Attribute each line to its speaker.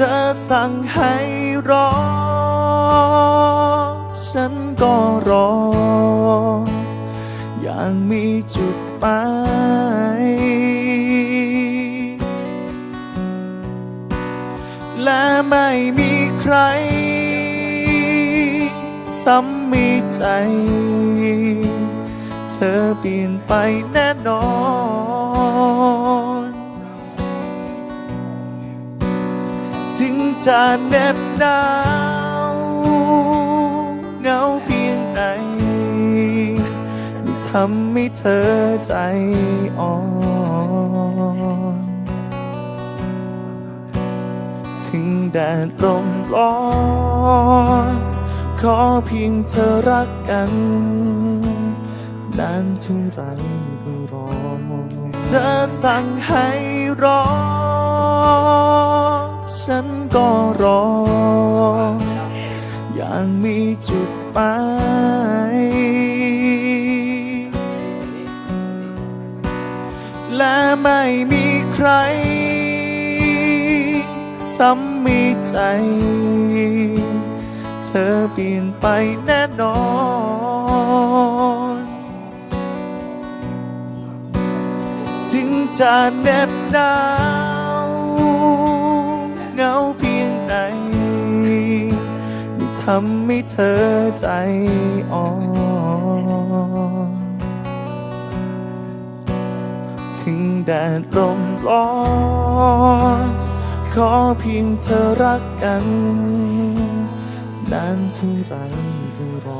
Speaker 1: ธอสั่งให้รอ ฉันก็รอ อย่างมีจุดหมายและไม่มีใครทำมีใจ เธอเปลี่ยนไปแน่นอน ถึงจะเน็บหนาวเหงาเพียงไหนไม่ทำให้เธอใจอ่อน ถึงแดดลมร้อน ขอเพียงเธอรักกันนานเท่าไรก็รอเธอสั่งให้รอ ฉันก็รอ อย่างมีจุดหมายและไม่มีใครทำมีใจ เธอเปลี่ยนไปแน่นอน ถึงจะเหน็บหนาำให้เธอใจอ่อน ถึงแดดลมร้อน ขอเพียงเธอรักกัน นานเท่าไรก็รอ